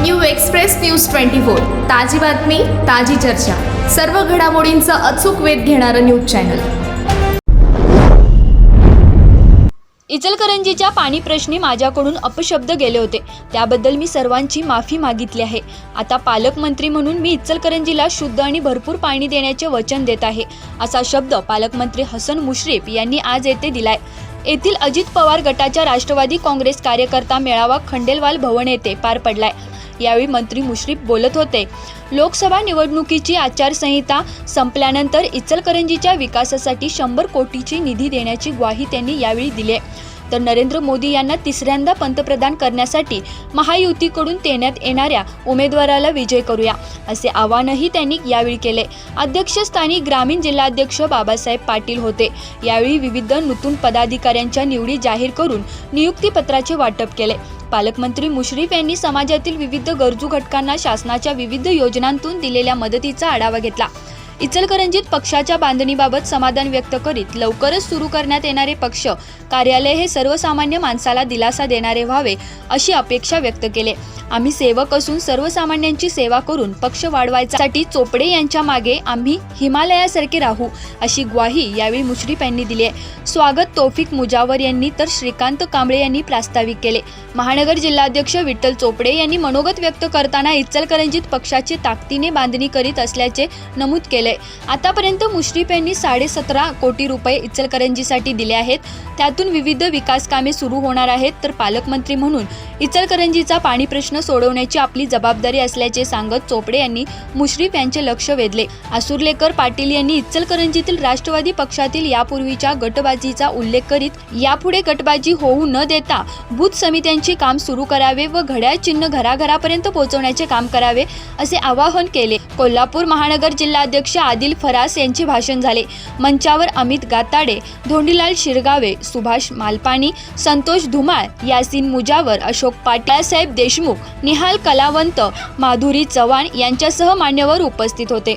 New express news twenty four. ताजी बातमी ताजी चर्चा. सर्व घडामोडींचा अचूक वेध घेणारं न्यूज चॅनल. इचलकरंजीच्या पाणी प्रश्नी माझ्याकडून अपशब्द गेले होते. त्याबद्दल मी सर्वांची माफी मागितली आहे. आता पालकमंत्री म्हणून मी इचलकरंजीला शुद्ध आणि भरपूर पाणी देण्याचे वचन देत आहे असा शब्द पालकमंत्री हसन मुश्रीफ यांनी आज येथे दिलाय. येथील अजित पवार गटाच्या राष्ट्रवादी काँग्रेस कार्यकर्ता मेळावा खंडेलवाल भवन येथे पार पडलाय. यावेळी मंत्री मुश्रीफ बोलत होते. लोकसभा निवडणुकीची आचारसंहिता संपल्यानंतर इचलकरंजीच्या विकासासाठी शंभर कोटीची निधी देण्याची ग्वाही त्यांनी यावेळी दिली आहे. तर नरेंद्र मोदी यांना तिसऱ्यांदा पंतप्रधान करण्यासाठी महायुतीकडून देण्यात येणाऱ्या उमेदवाराला विजय करूया असे आवाहनही त्यांनी यावेळी केले. अध्यक्षस्थानी ग्रामीण जिल्हाध्यक्ष बाबासाहेब पाटील होते. यावेळी विविध नूतन पदाधिकाऱ्यांच्या निवडी जाहीर करून नियुक्तीपत्राचे वाटप केले. पालकमंत्री मुश्रीफ यांनी समाजातील विविध गरजू घटकांना शासनाच्या विविध योजनांतून दिलेल्या मदतीचा आढावा घेतला. इचलकरंजीत पक्षाच्या बांधणीबाबत समाधान व्यक्त करीत लवकरच सुरू करण्यात येणारे पक्ष कार्यालय हे सर्वसामान्य माणसाला दिलासा देणारे व्हावे अशी अपेक्षा व्यक्त केले. आम्ही सेवक असून सर्वसामान्यांची सेवा करून पक्ष वाढवायसाठी चोपडे यांच्या मागे आम्ही हिमालयासारखे राहू अशी ग्वाही यावेळी मुश्रीफ यांनी दिली आहे. स्वागत तौफिक मुजावर यांनी तर श्रीकांत कांबळे यांनी प्रास्ताविक केले. महानगर जिल्हाध्यक्ष विठ्ठल चोपडे यांनी मनोगत व्यक्त करताना इचलकरंजीत पक्षाची ताकदीने बांधणी करीत असल्याचे नमूद केले. केले आतापर्यंत मुश्रीफ यांनी साडेसतरा कोटी रुपये इचलकरंजीसाठी दिले आहेत. त्यातून विविध विकास कामे सुरू होणार आहेत. तर पालकमंत्री म्हणून इचलकरंजीचा पाणी प्रश्न सोडवण्याची आपली जबाबदारी असल्याचे सांगत चोपडे यांनी मुश्रीफ यांचे लक्ष वेधले. आसुर्लेकर पाटील यांनी इचलकरंजीतील राष्ट्रवादी पक्षातील यापूर्वीच्या गटबाजीचा उल्लेख करीत यापुढे गटबाजी होऊ न देता बूथ समित्यांची काम सुरू करावे व घड्याळ चिन्ह घराघरापर्यंत पोहोचवण्याचे काम करावे असे आवाहन केले. कोल्हापूर महानगर जिल्हाध्यक्ष आदिल फरास यांचे भाषण झाले. मंचावर अमित गाताडे धोंडीलाल शिरगावे सुभाष मालपाणी संतोष धुमाळ यासीन मुजावर अशोक पाटलासाहेब देशमुख निहाल कलावंत माधुरी चव्हाण यांच्यासह मान्यवर उपस्थित होते.